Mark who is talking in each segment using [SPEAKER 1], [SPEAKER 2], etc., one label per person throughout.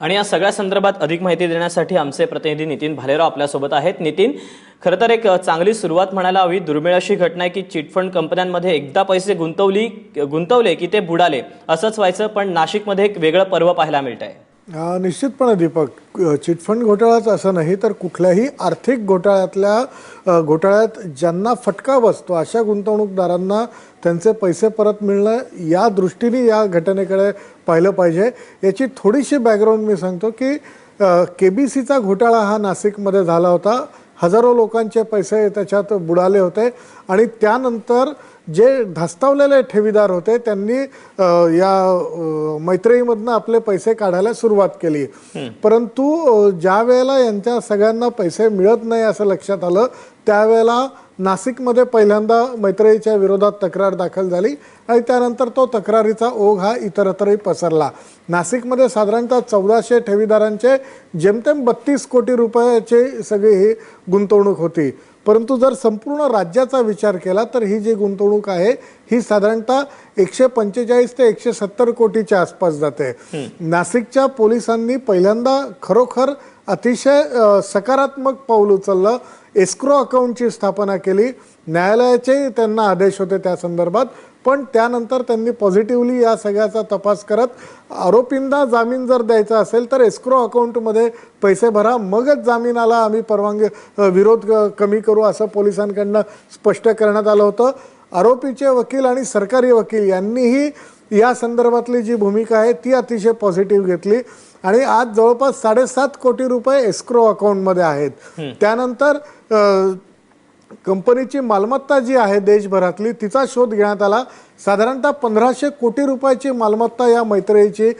[SPEAKER 1] आणि या सगळ्या संदर्भात अधिक माहिती देण्यासाठी आमचे प्रतिनिधी नितीन भालेराव आपल्यासोबत आहेत. नितीन खरं तर एक चांगली सुरुवात म्हणायला हवी. दुर्मिळ अशी घटना आहे की चिटफंड कंपन्यांमध्ये एकदा पैसे गुंतवली गुंतवले की ते बुडाले. असंच व्हायचं पण नाशिकमध्ये एक वेगळं पर्व पाहायला मिळत आहे
[SPEAKER 2] निश्चितपणे दीपक. चिटफंड घोटाळाच असं नाही तर कुठल्याही आर्थिक घोटाळ्यातल्या घोटाळ्यात ज्यांना फटका बसतो अशा गुंतवणूकदारांना त्यांचे पैसे परत मिळणं या दृष्टीने या घटनेकडे पाहिलं पाहिजे. याची थोडीशी बॅकग्राऊंड मी सांगतो की के बी सीचा घोटाळा हा नाशिकमध्ये झाला होता. हजारो लोकांचे पैसे त्याच्यात बुडाले होते. आणि त्यानंतर जे धास्तावलेले ठेवीदार होते त्यांनी या मैत्रीमधनं आपले पैसे काढायला सुरुवात केली. परंतु ज्या वेळेला यांच्या सगळ्यांना पैसे मिळत नाही असं लक्षात आलं त्यावेळेला नाशिकमध्ये पहिल्यांदा मैत्रेयीच्या विरोधात तक्रार दाखल झाली आणि त्यानंतर तो तक्रारीचा ओघ हा इतरत्रही पसरला. नाशिकमध्ये साधारणतः चौदाशे ठेवीदारांचे जेमतेम बत्तीस कोटी रुपयाचे सगळी ही गुंतवणूक होती. परंतु जर संपूर्ण राज्याचा विचार केला तर ही जी गुंतवणूक आहे ही साधारणतः एकशे पंचेचाळीस ते एकशे सत्तर कोटीच्या आसपास जाते. नाशिकच्या पोलिसांनी पहिल्यांदा खरोखर अतिशय सकारात्मक पाऊल उचललं. एस्क्रो अकाउंटची स्थापना केली. न्यायालयाचे त्यांना आदेश होते त्या संदर्भात पण त्यानंतर त्यांनी पॉझिटिव्हली या सगळ्याचा तपास करत आरोपींना जामीन जर द्यायचा असेल तर एस्क्रो अकाउंटमध्ये पैसे भरा मगच जामिनाला आम्ही परवानगी विरोध कमी करू असं पोलिसांकडनं स्पष्ट करण्यात आलं होतं. आरोपीचे वकील आणि सरकारी वकील यांनीही या संदर्भातली जी भूमिका आहे ती अतिशय पॉझिटिव्ह घेतली. आणि आज जवळपास साडेसात कोटी रुपये एस्क्रो अकाउंटमध्ये आहेत. त्यानंतर कंपनीची मालमत्ता जी आहे देशभरातली तिचा शोध घेण्यात आला. साधारणतः पंधराशे कोटी रुपयाची मालमत्ता या मैत्रीची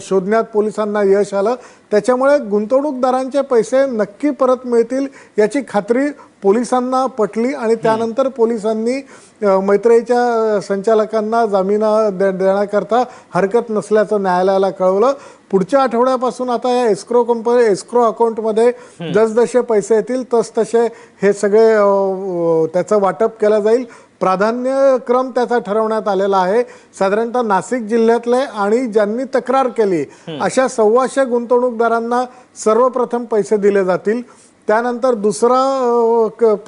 [SPEAKER 2] शोधण्यात पोलिसांना यश आलं. त्याच्यामुळे गुंतवणूकदारांचे पैसे नक्की परत मिळतील याची खात्री पोलिसांना पटली आणि त्यानंतर पोलिसांनी अ, मैत्रीच्या संचालकांना जामिना दे देण्याकरता हरकत नसल्याचं न्यायालयाला कळवलं. पुढच्या आठवड्यापासून आता या एस्क्रो कंपनी एस्क्रो अकाउंटमध्ये जसजसे पैसे येतील तस तसे हे सगळे त्याचं वाटप केलं जाईल. प्राधान्यक्रम त्याचा ठरवण्यात आलेला आहे. साधारणतः नाशिक जिल्ह्यातले आणि ज्यांनी तक्रार केली अशा सव्वाशे गुंतवणूकदारांना सर्वप्रथम पैसे दिले जातील. त्यानंतर दुसरा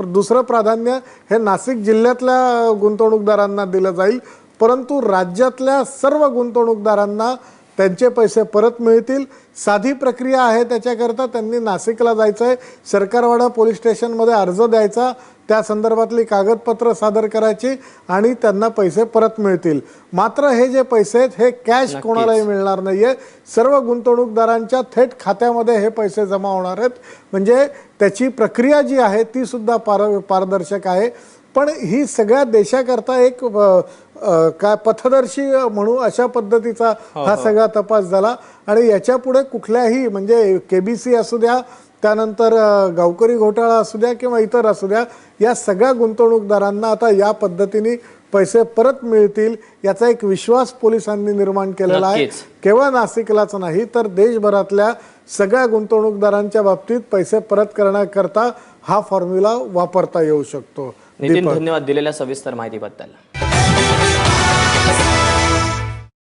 [SPEAKER 2] दुसरं प्राधान्य हे नाशिक जिल्ह्यातल्या गुंतवणूकदारांना दिलं जाईल. परंतु राज्यातल्या सर्व गुंतवणूकदारांना त्यांचे पैसे परत मिळतील. साधी प्रक्रिया आहे त्याच्याकरता त्यांनी नाशिकला जायचं आहे सरकारवाडा पोलीस स्टेशनमध्ये अर्ज द्यायचा. त्या संदर्भातली कागदपत्र सादर करायची आणि त्यांना पैसे परत मिळतील. मात्र हे जे पैसे आहेत हे कॅश कोणालाही मिळणार नाहीये. सर्व गुंतवणूकदारांच्या थेट खात्यामध्ये हे पैसे जमा होणार आहेत. म्हणजे त्याची प्रक्रिया जी आहे ती सुद्धा पार पारदर्शक आहे. पण ही सगळ्या देशाकरता एक काय पथदर्शी म्हणू अशा पद्धतीचा हा सगळा तपास झाला. आणि याच्यापुढे कुठल्याही म्हणजे केबीसी असू द्या त्यानंतर गावकरी घोटाळा असू द्या किंवा इतर असू द्या या सगळ्या गुंतवणूकदारांना आता या पद्धतीने पैसे परत मिळतील याचा एक विश्वास पोलिसांनी निर्माण केलेला आहे. केवळ नाशिकलाच नाही तर देशभरातल्या सगळ्या गुंतवणूकदारांच्या बाबतीत पैसे परत करण्याकरता हा फॉर्म्युला वापरता येऊ शकतो.
[SPEAKER 1] नितीन धन्यवाद दिलेल्या सविस्तर माहितीबद्दल.